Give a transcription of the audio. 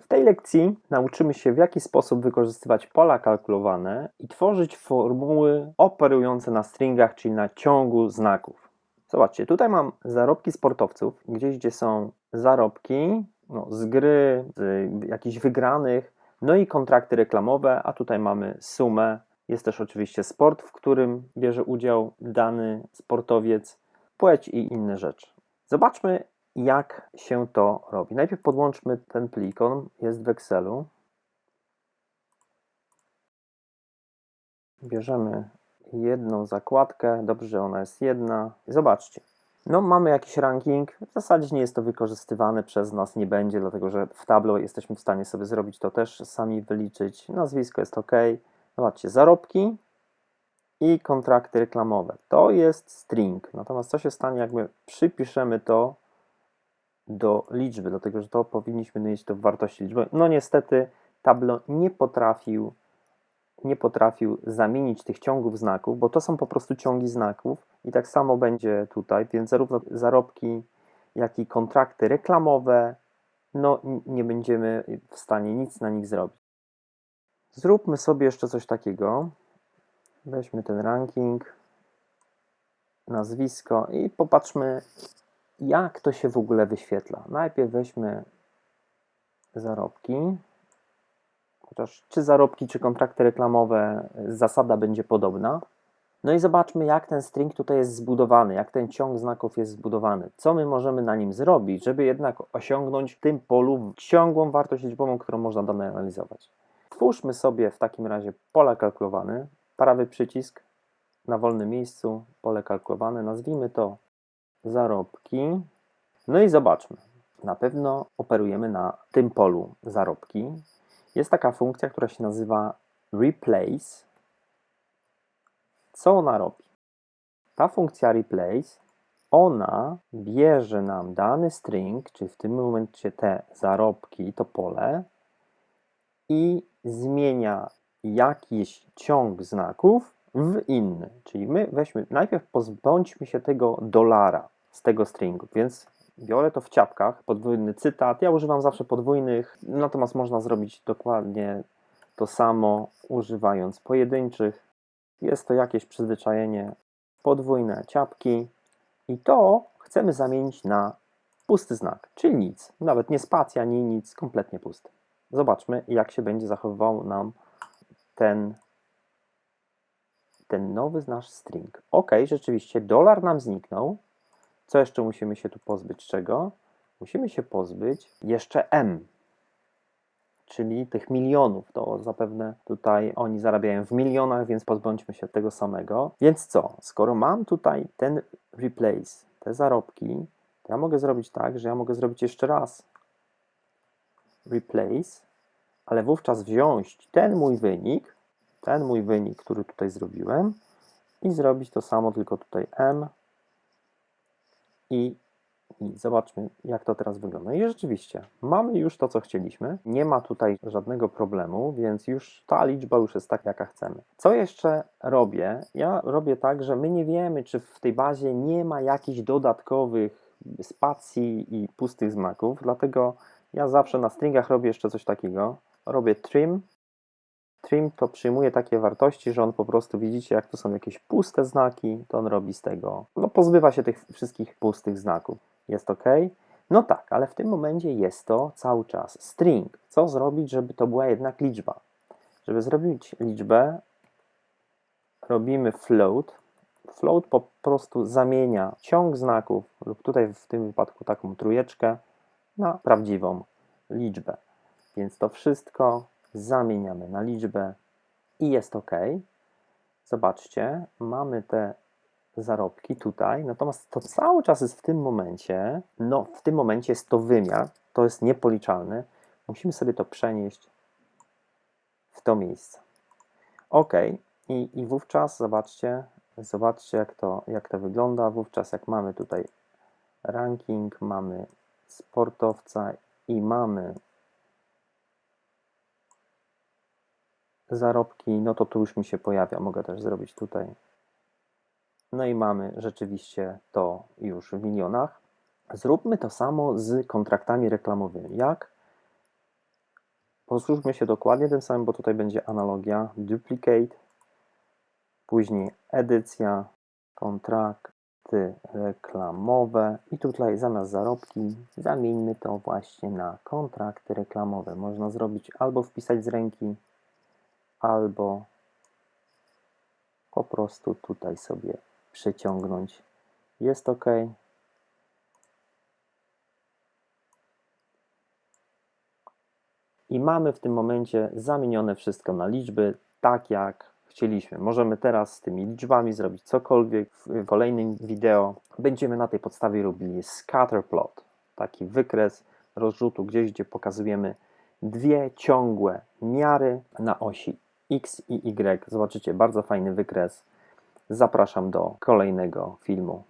W tej lekcji nauczymy się, w jaki sposób wykorzystywać pola kalkulowane i tworzyć formuły operujące na stringach, czyli na ciągu znaków. Zobaczcie, tutaj mam zarobki sportowców, gdzieś gdzie są zarobki no, z gry, z jakichś wygranych, no i kontrakty reklamowe, a tutaj mamy sumę. Jest też oczywiście sport, w którym bierze udział dany sportowiec, płeć i inne rzeczy. Zobaczmy, jak się to robi. Najpierw podłączmy ten plik, on jest w Excelu. Bierzemy jedną zakładkę, dobrze, że ona jest jedna. Zobaczcie, no mamy jakiś ranking, w zasadzie nie jest to wykorzystywane przez nas, nie będzie, dlatego że w Tableau jesteśmy w stanie sobie zrobić to też, sami wyliczyć. Nazwisko jest ok. Zobaczcie, zarobki i kontrakty reklamowe. To jest string. Natomiast co się stanie, jak my przypiszemy to do liczby, dlatego że to powinniśmy mieć to w wartości liczby. No niestety Tableau nie potrafił, nie potrafił zamienić tych ciągów znaków, bo to są po prostu ciągi znaków i tak samo będzie tutaj, więc zarówno zarobki, jak i kontrakty reklamowe, no nie będziemy w stanie nic na nich zrobić. Zróbmy sobie jeszcze coś takiego. Weźmy ten ranking, nazwisko i popatrzmy, jak to się w ogóle wyświetla. Najpierw weźmy zarobki. Chociaż czy zarobki, czy kontrakty reklamowe, zasada będzie podobna. No i zobaczmy, jak ten string tutaj jest zbudowany, jak ten ciąg znaków jest zbudowany. Co my możemy na nim zrobić, żeby jednak osiągnąć w tym polu ciągłą wartość liczbową, którą można dane analizować. Twórzmy sobie w takim razie pola kalkulowane, prawy przycisk na wolnym miejscu, pole kalkulowane, nazwijmy to zarobki. No i zobaczmy. Na pewno operujemy na tym polu zarobki. Jest taka funkcja, która się nazywa replace. Co ona robi? Ta funkcja replace, ona bierze nam dany string, czyli w tym momencie te zarobki, to pole i zmienia jakiś ciąg znaków w inny. Czyli my weźmy, najpierw pozbądźmy się tego dolara z tego stringu, więc biorę to w ciapkach, podwójny cytat. Ja używam zawsze podwójnych, natomiast można zrobić dokładnie to samo używając pojedynczych. Jest to jakieś przyzwyczajenie, podwójne ciapki i to chcemy zamienić na pusty znak, czyli nic. Nawet nie spacja, ani nic, kompletnie pusty. Zobaczmy, jak się będzie zachowywał nam ten, ten nowy nasz string. Ok, rzeczywiście dolar nam zniknął, co jeszcze musimy się tu pozbyć? Czego? Musimy się pozbyć jeszcze M, czyli tych milionów. To zapewne tutaj oni zarabiają w milionach, więc pozbądźmy się tego samego. Więc co? Skoro mam tutaj ten replace, te zarobki, to ja mogę zrobić tak, że ja mogę zrobić jeszcze raz replace, ale wówczas wziąć ten mój wynik, ten mój wynik, który tutaj zrobiłem i zrobić to samo, tylko tutaj M i, I zobaczmy, jak to teraz wygląda. I rzeczywiście, mamy już to, co chcieliśmy. Nie ma tutaj żadnego problemu, więc już ta liczba już jest tak, jaka chcemy. Co jeszcze robię? Ja robię tak, że my nie wiemy, czy w tej bazie nie ma jakichś dodatkowych spacji i pustych znaków, dlatego ja zawsze na stringach robię jeszcze coś takiego. Robię trim Trim to przyjmuje takie wartości, że on po prostu widzicie, jak tu są jakieś puste znaki, to on robi z tego, no pozbywa się tych wszystkich pustych znaków. Jest ok? No tak, ale w tym momencie jest to cały czas string. Co zrobić, żeby to była jednak liczba? Żeby zrobić liczbę, robimy float. Float po prostu zamienia ciąg znaków, lub tutaj w tym wypadku taką trójeczkę, na prawdziwą liczbę. Więc to wszystko zamieniamy na liczbę i jest ok. Zobaczcie, mamy te zarobki tutaj, natomiast to cały czas jest w tym momencie, no w tym momencie jest to wymiar, to jest niepoliczalny, musimy sobie to przenieść w to miejsce. Ok, i, i wówczas zobaczcie, zobaczcie jak to, jak to wygląda, wówczas jak mamy tutaj ranking, mamy sportowca i mamy zarobki, no to tu już mi się pojawia. Mogę też zrobić tutaj. No i mamy rzeczywiście to już w milionach. Zróbmy to samo z kontraktami reklamowymi. Jak? Posłuchajmy się dokładnie tym samym, bo tutaj będzie analogia. Duplicate, później edycja, kontrakty reklamowe i tutaj zamiast zarobki zamieńmy to właśnie na kontrakty reklamowe. Można zrobić albo wpisać z ręki, albo po prostu tutaj sobie przeciągnąć. Jest ok. I mamy w tym momencie zamienione wszystko na liczby, tak jak chcieliśmy. Możemy teraz z tymi liczbami zrobić cokolwiek. W kolejnym wideo będziemy na tej podstawie robili scatterplot, taki wykres rozrzutu gdzieś, gdzie pokazujemy dwie ciągłe miary na osi x i y. Zobaczycie, bardzo fajny wykres. Zapraszam do kolejnego filmu.